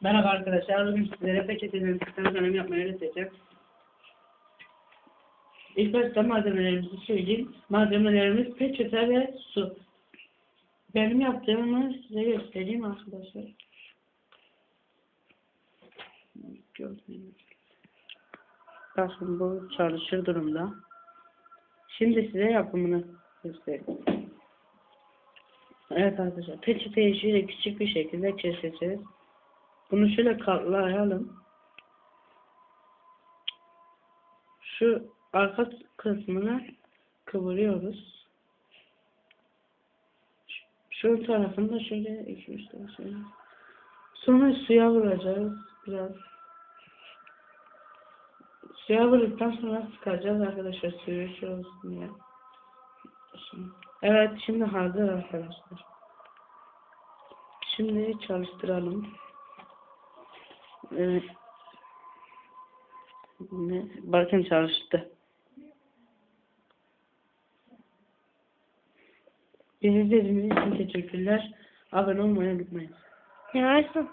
Merhaba arkadaşlar. Bugün sizlere peçetelerin sistem tanım yapmayı öğreteceğim. İlk başta malzemelerimizi söyleyeyim. Malzemelerimiz peçete ve su. Benim yaptığımı size göstereyim arkadaşlar. Bakın bu çalışır durumda. Şimdi size yapımını göstereyim. Evet arkadaşlar peçeteyi şöyle küçük bir şekilde keseceğiz. Bunu şöyle katlayalım. Şu arka kısmını kıvırıyoruz. Şu tarafını da şöyle tane şöyle. Sonra suya vuracağız biraz. Suya vurduktan sonra sıkacağız arkadaşlar suyu şey olsun diye. Evet şimdi hazır arkadaşlar. Şimdi çalıştıralım. Evet. Bakın çalıştı. Bizi izlediğiniz için teşekkürler. Abone olmayı unutmayın. Varsın?